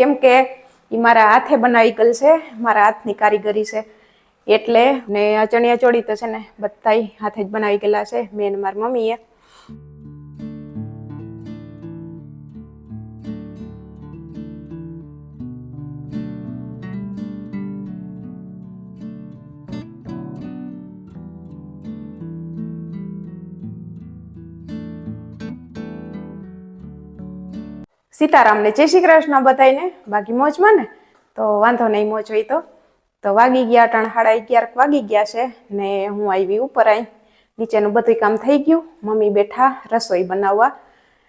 કેમ કે એ મારા હાથે બનાવી ગયેલ છે, મારા હાથની કારીગરી છે. એટલે ને અચણિયા ચણિયા ચોળી તો છે ને બધાય હાથે જ બનાવી ગયેલા છે મેં મારી મમ્મીએ. સીતારામને જય શ્રી કૃષ્ણ બધાને બાકી મોજમાં ને તો વાંધો નહીં, મોજ હોય તો. તો વાગી ગયા અટાણ સાડા અગિયાર વાગી ગયા છે ને હું આવી ઉપર આવી નીચેનું બધું કામ થઈ ગયું. મમ્મી બેઠા રસોઈ બનાવવા.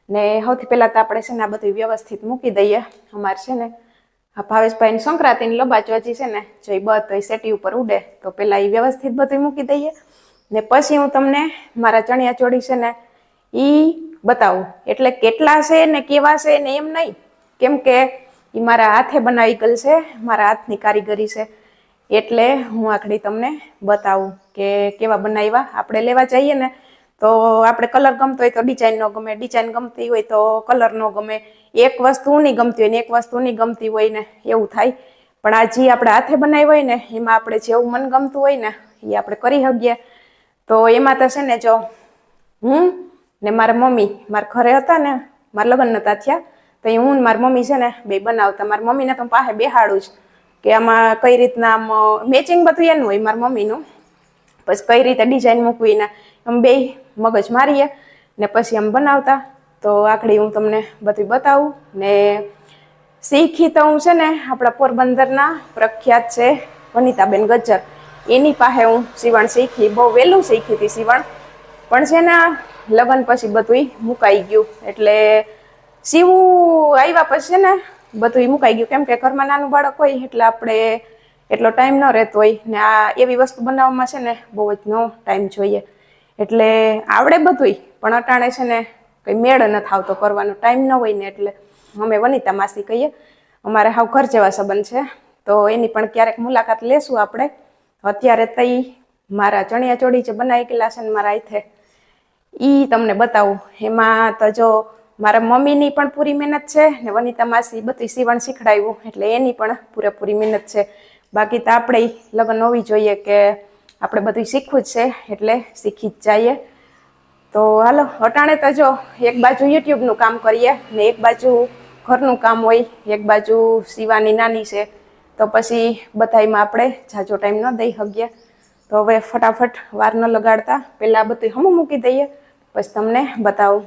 ને સૌથી પહેલાં તો આપણે છે ને આ બધું વ્યવસ્થિત મૂકી દઈએ. અમારે છે ને આ ભાવેશભાઈની સંક્રાંતિની લબાચવાજી છે ને જો એ બધ એ સેટી ઉપર ઉડે. તો પહેલાં એ વ્યવસ્થિત બધું મૂકી દઈએ. ને પછી હું તમને મારા ચણિયા ચોળી છે ને ઈ બતાવું. એટલે કેટલા છે ને કેવા છે ને એમ નહીં. કેમ કે એ મારા હાથે બનાવી ગયેલ છે, મારા હાથની કારીગરી છે. એટલે હું આખડી તમને બતાવું કે કેવા બનાવ્યા. આપણે લેવા જઈએ ને, તો આપણે કલર ગમતો હોય તો ડિઝાઇન ન ગમે ડિઝાઇન ગમતી હોય તો કલર ન ગમે. એક વસ્તુ નહીં ગમતી હોય ને એક વસ્તુ નહીં ગમતી હોય ને એવું થાય. પણ આ જે આપણે હાથે બનાવી હોય ને, એમાં આપણે જેવું મન ગમતું હોય ને એ આપણે કરી શકીએ. તો એમાં તો છે ને જો હું ને મારા મમ્મી, મારા ઘરે હતા ને, મારા લગ્ન નતા થયા, તો હું મારી મમ્મી છે ને બે બનાવતા. મારી મમ્મીને તો પાસે બેહાડું જ કે આમાં કઈ રીતના આમ મેચિંગ બધું એનું હોય મારી મમ્મીનું. પછી કઈ રીતે ડિઝાઇન મૂકવી ને આમ બે મગજ મારીએ ને પછી આમ બનાવતા. તો આખડી હું તમને બધું બતાવું ને શીખી તો હું છે ને આપણા પોરબંદરના પ્રખ્યાત છે વનિતાબેન ગજ્જર. એની પાસે હું સીવણ શીખી, બહુ વહેલું શીખી હતી સીવણ પણ છે ને લગ્ન પછી બધું મુકાઈ ગયું. એટલે સીવું આવ્યા પછી છે ને બધું મુકાઈ ગયું. કેમ કે ઘરમાં નાનું બાળક હોય એટલે આપણે એટલો ટાઈમ ન રહેતો હોય. ને આ એવી વસ્તુ બનાવવામાં છે ને બહુ જ નો ટાઈમ જોઈએ. એટલે આવડે બધુંય, પણ અટાણે છે ને કંઈ મેળ ન આવતો કરવાનો. ટાઈમ ન હોય ને એટલે અમે વનિતા માસી કહીએ, અમારે હાવ ઘર જેવા સંબંધ છે. તો એની પણ ક્યારેક મુલાકાત લેશું આપણે. અત્યારે તઈ મારા ચણિયા ચોળી જે બનાવી ગયેલા છે ને મારા હાથે ઈ તમને બતાવું. એમાં તો જો મારા મમ્મીની પણ પૂરી મહેનત છે ને વનિતા માસી બધી સીવણ શીખડાવ્યું એટલે એની પણ પૂરેપૂરી મહેનત છે. બાકી તો આપણે લગ્ન હોવી જોઈએ કે આપણે બધું શીખવું જ છે, એટલે શીખી જ જઈએ. તો હાલો, અટાણે તો જો એક બાજુ યુટ્યુબનું કામ કરીએ ને એક બાજુ ઘરનું કામ હોય, એક બાજુ સીવાની નાની છે, તો પછી બધાયમાં આપણે જાજો ટાઈમ ન દઈ શકીએ. તો હવે ફટાફટ વાર ન લગાડતા પહેલાં બધું હમું મૂકી દઈએ. પછી તમને બતાવું.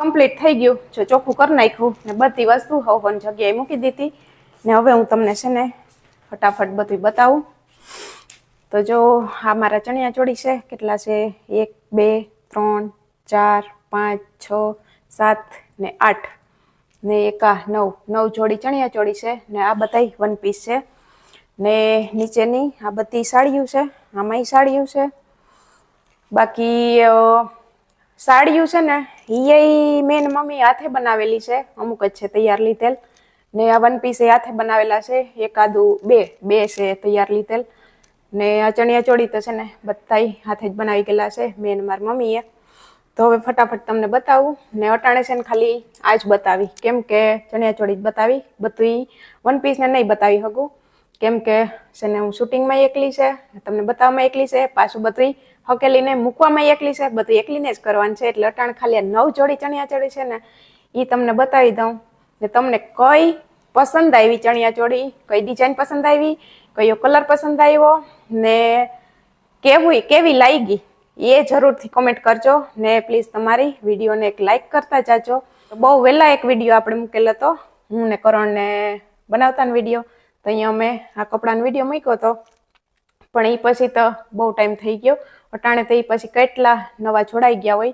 કમ્પ્લીટ થઈ ગયું. જો ચોખ્ખું કરી નાખ્યું ને બધી વસ્તુ હવન જગ્યાએ મૂકી દીધી. ને હવે હું તમને છે ને ફટાફટ બધું બતાવું. તો જો આ મારા ચણિયા ચોળી છે, કેટલા છે? એક, બે, ત્રણ, ચાર, પાંચ, છ સાત ને આઠ ને એકા નવ. નવ જોડી ચણિયા ચોળી છે ને આ બધાય વન પીસ છે. ને નીચેની આ બધી સાડીઓ છે આમાંય સાડીઓ છે. બાકી અ, સાડીઓ છે ને એ મેન મમ્મી હાથે બનાવેલી છે અમુક જ છે તૈયાર લીધેલ. ને આ વન પીસ એ હાથે બનાવેલા છે એકાદું બે બે છે તૈયાર લીધેલ. ને આ ચણિયા ચોળી તો છે ને બધાય હાથે જ બનાવી ગયેલા છે મેન મારી મમ્મીએ. તો હવે ફટાફટ તમને બતાવું ને અટાણે છે ને ખાલી આ જ બતાવી. કેમ કે ચણિયા ચોળી જ બતાવી. બધું વન પીસને નહીં બતાવી શકું. કેમ કે છે ને હું શૂટિંગમાં એકલી છે, તમને બતાવવામાં એકલી છે, પાછું બધું હકેલીને મૂકવામાં એકલી છે, બધું એકલીને જ કરવાનું છે. એટલે અટાણ ખાલી આ નવ જોડી ચણિયા ચોળી છે ને એ તમને બતાવી દઉં. ને તમને કઈ પસંદ આવી ચણિયા ચોળી, કઈ ડિઝાઇન પસંદ આવી, કયો કલર પસંદ આવ્યો ને કેવું, કેવી લાગી? એ જરૂરથી કોમેન્ટ કરજો ને પ્લીઝ તમારી વિડીયોને એક લાઇક કરતા જાજો. બહુ વહેલા એક વીડિયો આપણે મૂકેલો હતો. હું ને કરણને બનાવતાને વીડિયો. તો અહીંયા અમે આ કપડાનો વીડિયો મૂક્યો હતો. પણ એ પછી તો બહુ ટાઈમ થઈ ગયો. અટાણે તો એ પછી કેટલા નવા જોડાઈ ગયા હોય.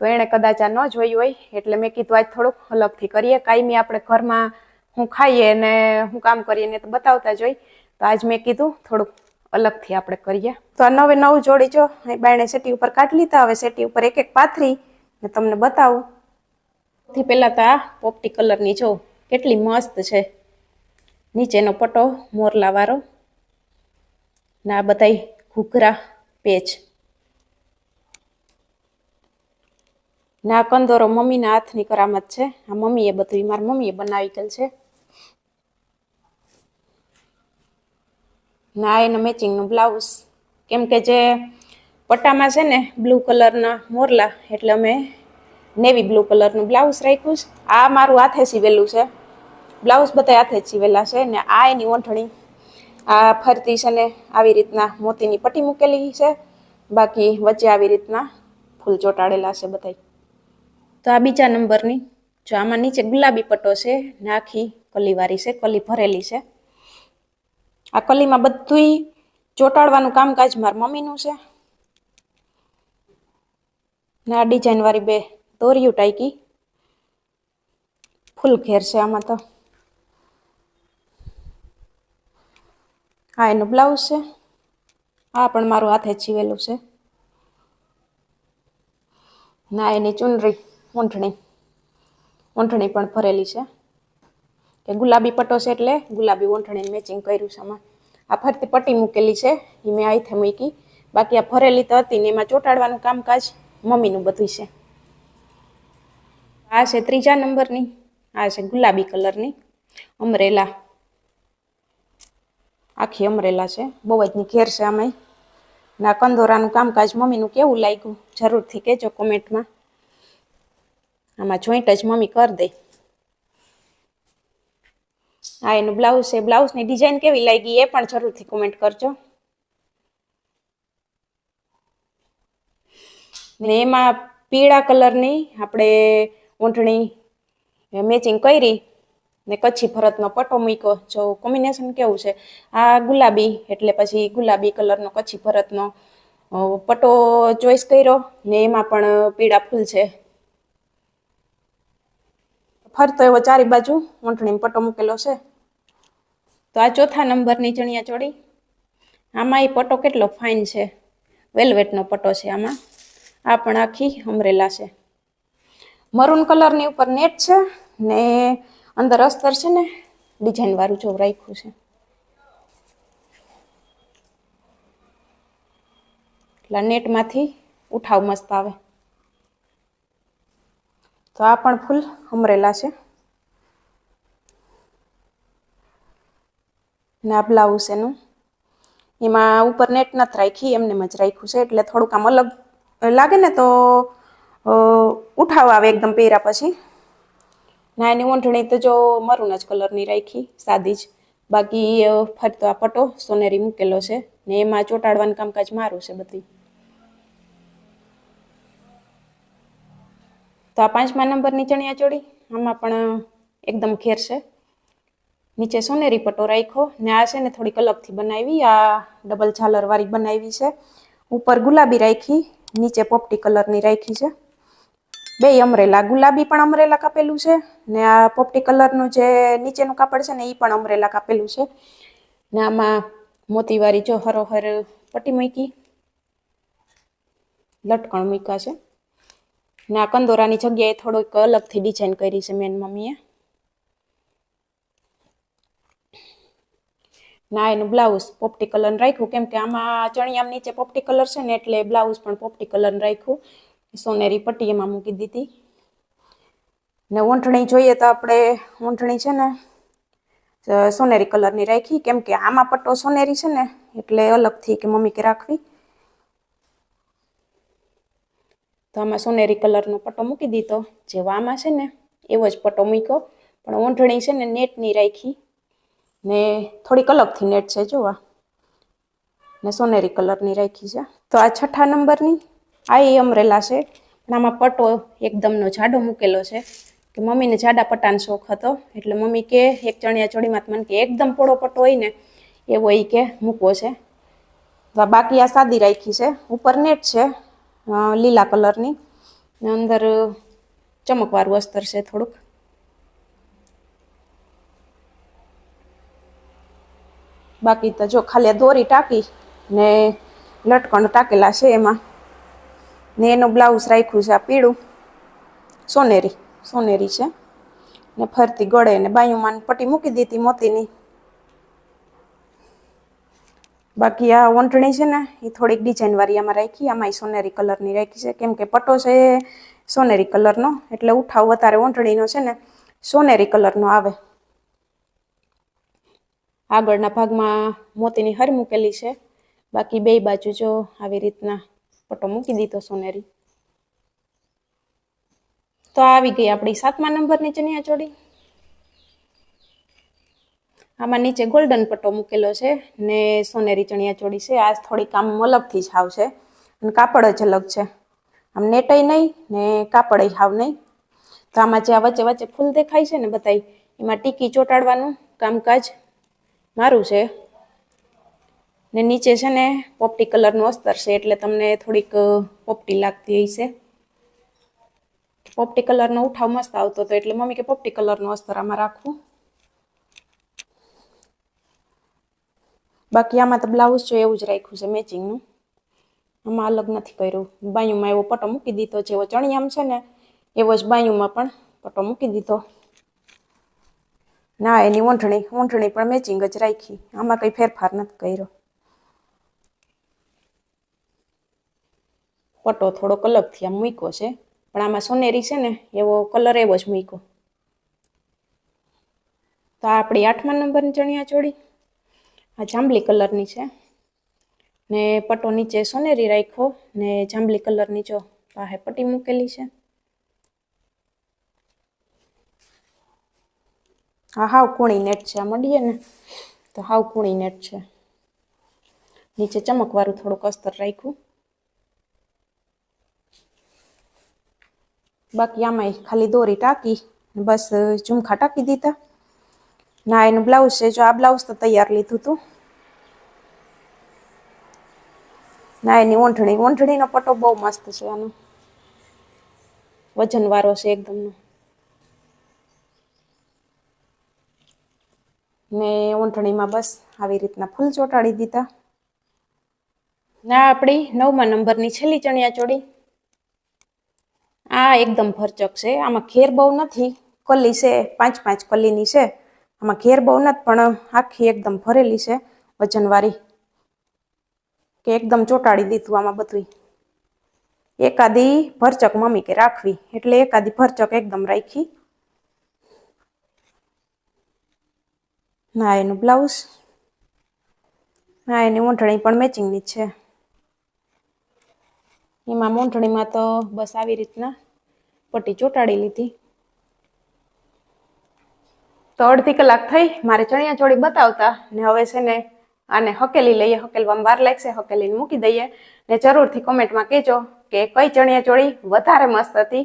તો એણે કદાચ આ ન જોયું હોય. એટલે મેં કીધું આજ થોડુંક અલગથી કરીએ. કાયમી આપણે ઘરમાં હું ખાઈએ ને હું કામ કરીએ ને તો બતાવતા જ હોય. તો આજ મેં કીધું થોડુંક અલગથી આપણે કરીએ. તો આ નવે નવ જોડી જો બાયણે સેટી ઉપર કાઢી લીધા, હવે સેટી ઉપર એક એક પાથરી ને તમને બતાવું. સૌથી પહેલાં તો આ પોપટી કલરની જો, કેટલી મસ્ત છે. નીચેનો પટો મોરલાવાળો ને આ બધાય ઘૂઘરા પેચ. ને આ કંદોરો મમ્મીના હાથની કરામત છે. આ મમ્મીએ બધું મારી મમ્મીએ બનાવી ગયેલ છે. ને એનું મેચિંગનું બ્લાઉઝ. કેમ કે જે પટ્ટામાં છે ને બ્લુ કલરના મોરલા, એટલે અમે નેવી બ્લુ કલરનું બ્લાઉઝ રાખ્યું છે. આ મારું હાથે સીવેલું છે. બ્લાઉઝ બધા હાથે જ સીવેલા છે ને આ એની ઓંઠણી આ ફરતી છે ને આવી રીતના મોતીની પટ્ટી મૂકેલી છે. બાકી વચ્ચે આવી રીતના ફૂલ ચોંટાડેલા છે બધા તો આ બીજા નંબરની, જો આમાં નીચે ગુલાબી પટ્ટો છે ને આખી કલીવાળી છે, કલી ભરેલી છે. આ કલીમાં બધુંય ચોંટાડવાનું કામકાજ મારા મમ્મીનું છે. ને આ ડિઝાઇન બે દોરિયું ટાઈકી ફૂલ ઘેર છે આમાં તો. આ એનું બ્લાઉઝ છે. આ પણ મારું હાથે જ સીવેલું છે. ના એની ચુનરી ઊંઠણી ઊંઠણી પણ ભરેલી છે. કે ગુલાબી પટ્ટો છે એટલે ગુલાબી ઊંઠણીને મેચિંગ કર્યું છે આમાં. આ ફરતી પટ્ટી મૂકેલી છે એ મેં આઈથે મૂકી. બાકી આ ભરેલી તો હતી ને એમાં ચોંટાડવાનું કામકાજ મમ્મીનું બધું છે. આ છે ત્રીજા નંબરની, આ છે ગુલાબી કલરની અમરેલા. આખી અમરેલા છે, બહુ જ ઘેર છે આમાંય. ના કંદોરાનું કામકાજ મમ્મીનું કેવું લાગ્યું? જરૂરથી કહેજો કોમેન્ટમાં. આમાં જોઈન્ટ જ મમ્મી કરી દે. આ એનું બ્લાઉઝ છે. બ્લાઉઝની ડિઝાઇન કેવી લાગી એ પણ જરૂરથી કોમેન્ટ કરજો. ને એમાં પીળા કલરની આપણે ઊંટણી મેચિંગ કરી ને કચ્છી ભરતનો પટ્ટો મૂક્યો. જો કોમ્બિનેશન કેવું છે? આ ગુલાબી એટલે પછી ગુલાબી કલરનો કચ્છી ભરતનો પટ્ટો ચોઈસ કર્યો ને એમાં પણ પીળા ફૂલ છે. ફરતો એવો ચારી બાજુ ઊંટણીમાં પટ્ટો મૂકેલો છે. તો આ ચોથા નંબરની ચણિયા ચોળી. આમાં એ પટ્ટો કેટલો ફાઇન છે. વેલ્વેટનો પટ્ટો છે આમાં. આ પણ આખી અમરેલા છે. મરૂન કલરની ઉપર નેટ છે ને અંદર અસ્તર છે ને ડિઝાઇનવાળું જો રાખ્યું છે. એટલે નેટમાંથી ઉઠાવ મસ્ત આવે. તો આ પણ ફૂલ અમરેલા છે. ને આ બ્લાઉઝ એનું. એમાં ઉપર નેટ નથી રાખી, એમને જ રાખ્યું છે. એટલે થોડુંક આમ અલગ લાગે ને તો ઉઠાવ આવે એકદમ પહેર્યા પછી. ના એની ઊંઢણી તો જો મરૂન જ કલરની રાખી, સાદી જ. બાકી ફરતો આ પટો સોનેરી મૂકેલો છે. ને એમાં ચોંટાડવાનું કામકાજ મારું છે બધી તો આ પાંચમા નંબરની ચણિયા ચોળી, આમાં પણ એકદમ ખેર છે. નીચે સોનેરી પટ્ટો રાખ્યો ને આ છે ને થોડીક અલગથી બનાવી, આ ડબલ ઝાલરવાળી બનાવી છે. ઉપર ગુલાબી રાખી, નીચે પોપટી કલરની રાખી છે. બે અમરેલા ગુલાબી પણ અમરેલા કાપેલું છે ને આ પોપટી કલરનું જે નીચેનું કાપડ છે ને એ પણ અમરેલા કાપેલું છે. ને આમાં મોતીવાળી જો હરોહર પટ્ટી મૂકી, લટકણ મૂક્યા છે. ને આ કંદોરાની જગ્યાએ થોડોક અલગથી ડિઝાઇન કરી છે મેન મમ્મીએ. ના એનું બ્લાઉઝ પોપટી કલર રાખ્યું. કેમ કે આમાં ચણિયામ નીચે પોપટી કલર છે ને એટલે બ્લાઉઝ પણ પોપટી કલર રાખ્યું. સોનેરી પટ્ટી એમાં મૂકી દીધી. ને ઊંટણી જોઈએ તો આપણે, ઊંટણી છે ને, સોનેરી કલરની રાખી. કેમ કે આમાં પટ્ટો સોનેરી છે ને, એટલે અલગથી કે મમ્મી કે રાખવી. તો આમાં સોનેરી કલરનો પટ્ટો મૂકી દીધો. જેવો આમાં છે ને, એવો જ પટ્ટો મૂક્યો. પણ ઊંઢણી છે ને, નેટની રાખી. ને થોડીક અલગથી નેટ છે, જોવા. ને સોનેરી કલરની રાખી છે. તો આ છઠ્ઠા નંબરની, આ એ અમરેલા છે. પણ આમાં પટ્ટો એકદમનો જાડો મૂકેલો છે. કે મમ્મીને જાડા પટ્ટાનો શોખ હતો. એટલે મમ્મી કે, એક ચણિયા ચોળીમાં મને કે, એકદમ પોળો પટ્ટો હોય ને. એવો એ કે મૂકવો છે. બાકી આ સાદી રાખી છે. ઉપર નેટ છે. લીલા કલરની. અંદર ચમકવાળું અસ્તર છે થોડુંક. બાકી તો જો ખાલી દોરી ટાંકી ને લટકણ ટાંકેલા છે એમાં. ને એનું બ્લાઉઝ રાખ્યું છે આ પીળું. સોનેરી સોનેરી છે. ને ફરતી ગળે ને બાયુમાં પટ્ટી મૂકી દીધી મોતીની. બાકી આ વંટણી છે ને, એ થોડીક ડિઝાઇન વાળી આમાં રાખી, આમાં સોનેરી કલરની રાખી છે. કેમ કે પટ્ટો છે સોનેરી કલરનો એટલે ઉઠાવ વધારે વંટણીનો છે ને, સોનેરી કલરનો આવે. આગળના ભાગમાં મોતીની હર મૂકેલી છે. બાકી બે બાજુ જો આવી રીતના પટ્ટો મૂકી દીધો સોનેરી. તો આવી ગઈ આપણી સાતમા નંબરની ચણિયા ચોળી આમાં નીચે ગોલ્ડન પટ્ટો મૂકેલો છે ને સોનેરી ચણિયા ચોળી છે. આ થોડીક આમ અલગથી જ હાવ છે અને કાપડ જ અલગ છે. આમ નેટય નહીં ને કાપડય હાવ નહીં. તો આમાં જે આ વચ્ચે વચ્ચે ફૂલ દેખાય છે ને બધાય, એમાં ટીકી ચોંટાડવાનું કામકાજ મારું છે. ને નીચે છે ને પોપટી કલરનું અસ્તર છે એટલે તમને થોડીક પોપટી લાગતી હશે. પોપટી કલરનો ઉઠાવ મસ્ત આવતો હતો એટલે મમ્મી કે પોપટી કલરનો અસ્તર આમાં રાખવું બાકી આમાં તો બ્લાઉઝ જો એવું જ રાખ્યું છે, મેચિંગનું. આમાં અલગ નથી કર્યું. બાયુંમાં એવો પટ્ટો મૂકી દીધો જેવો ચણિયામ છે ને, એવો જ બાયુંમાં પણ પટ્ટો મૂકી દીધો. ના, એની ઊંઠણી ઊંઠણી પણ મેચિંગ જ રાખી. આમાં કંઈ ફેરફાર નથી કર્યો. પટ્ટો થોડોક અલગથી આમ મૂક્યો છે, પણ આમાં સોનેરી છે ને, એવો કલર એવો જ મૂક્યો. તો આપણી આઠમા નંબરની ચણિયા ચોળી આ જાંબલી કલરની છે. ને પટ્ટો નીચે સોનેરી રાખ્યો ને જાંબલી કલરની જો પાસે પટ્ટી મૂકેલી છે. હા હાવ કૂણી નેટ છે, આ મળીએ ને તો હાવ કૂણી નેટ છે. નીચે ચમકવાળું થોડુંક અસ્તર રાખ્યું. બાકી આમાં ખાલી દોરી ટાંકી બસ ઝુમખા ટાંકી દીધા. ના, એનું બ્લાઉઝ છે. જો આ બ્લાઉઝ તો તૈયાર લીધું હતું ના, એની ઓંઠણી ઓંઠણીનો પટ્ટો બહુ મસ્ત છે આનો. વજનવાળો છે એકદમનો. ને ઓંઠણીમાં બસ આવી રીતના ફૂલ ચોંટાડી દીધા. ના, આપણી નવમા નંબરની છેલ્લી ચણિયા ચોળી. આ એકદમ ભરચક છે. આમાં ખેર બહુ નથી. કલી છે, પાંચ પાંચ કલીની છે. આમાં ઘેર બહુ નથી, પણ આખી એકદમ ભરેલી છે વજનવાળી. કે એકદમ ચોંટાડી દીધું આમાં બધું એકાદી ભરચક મમ્મી કે રાખવી, એટલે એકાદી ભરચક એકદમ રાખી. ના, એનું બ્લાઉઝ ના, એની ઊંઠણી પણ મેચિંગની છે. એમાં મૂંઠણીમાં તો બસ આવી રીતના પટ્ટી ચોંટાડી લીધી. તો અડધી કલાક થઈ મારે ચણિયા ચોળી બતાવતા ને હવે છે ને આને હકેલી લઈએ હકેલવામાં વાર લાગશે હકેલીને મૂકી દઈએ. ને જરૂરથી કોમેન્ટમાં કહેજો કે કઈ ચણિયા ચોળી વધારે મસ્ત હતી.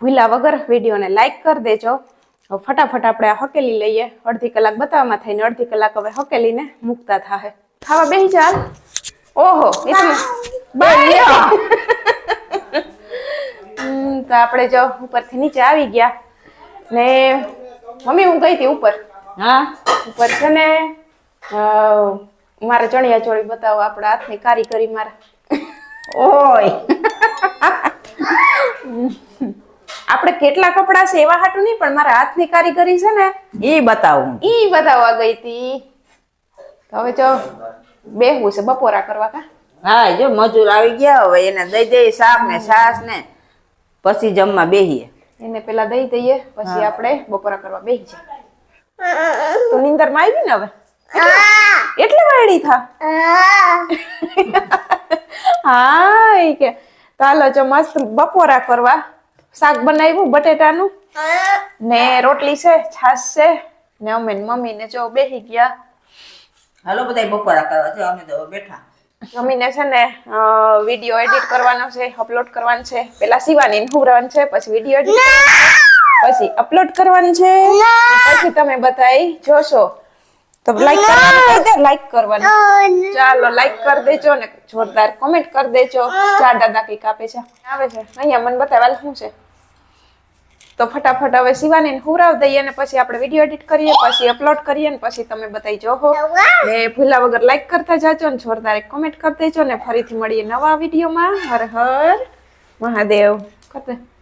ભૂલા વગર વિડીયોને લાઇક કરી દેજો. હવે ફટાફટ આપણે આ હકેલી લઈએ. અડધી કલાક બતાવવામાં થઈને અડધી કલાક હવે હકેલીને મૂકતા થાય ખાવા બેસી ચાલ ઓહો તો આપણે જો ઉપરથી નીચે આવી ગયા. ને મમ્મી હું ગઈ હતી ઉપર. હા? ઉપર છે ને મારે ચણિયા ચોળી બતાવો આપણા હાથની કારીગરી મારા. ઓય. આપણે કેટલા કપડા છે એવા હાટું નહીં પણ મારા હાથની કારીગરી છે ને ઈ બતાવું ઈ બતાવવા ગઈ હતી. હવે જો બેહવું છે બપોરા કરવા કા? હા જો મજૂર આવી ગયા હવે એને દઈ દઈ શાક ને છાસ ને પછી જમવા બેહીએ. એને પેલા દઈ દઈએ પછી આપણે બપોરા કરવા બેસી જાય તો નિંદરમાં આવી ને હવે? એટલે વાયડી થા? હા. એ કે ચાલો જો મસ્ત બપોરા કરવા. શાક બનાવ્યું બટેટાનું. ને રોટલી છે છાશ છે. ને અમે મમ્મી ને જો બેસી ગયા. હાલો બધા બપોરા કરવા. જો અમે તો બેઠા. મમ્મીને છે ને વીડિયો એડિટ કરવાનો છે અપલોડ કરવાનો છે. પેલા સીવાની ઉભરવાનું છે પછી વીડિયો એડિટ પછી અપલોડ કરવાનું છે. પછી તમે બધાય જોશો. તો લાઈક કરવાનું કહી દે લાઈક કરવાનું. ચાલો લાઈક કરી દેજો ને જોરદાર કોમેન્ટ કરી દેજો. ચાર દાદા કંઈક કાપે છે. આવે છે. અહીંયા મને બતાવવા શું છે? તો ફટાફટ હવે શિવાની હુરાવ દઈએ અને પછી આપણે વીડિયો એડિટ કરીએ પછી અપલોડ કરીએ ને પછી તમે બતાવી જોહો ને ભૂલા વગર લાઈક કરતા જાજો ને જોરદાર એક કોમેન્ટ કરી દેજો ને ફરીથી મળીએ નવા વિડીયોમાં હર હર મહાદેવ. કરતે.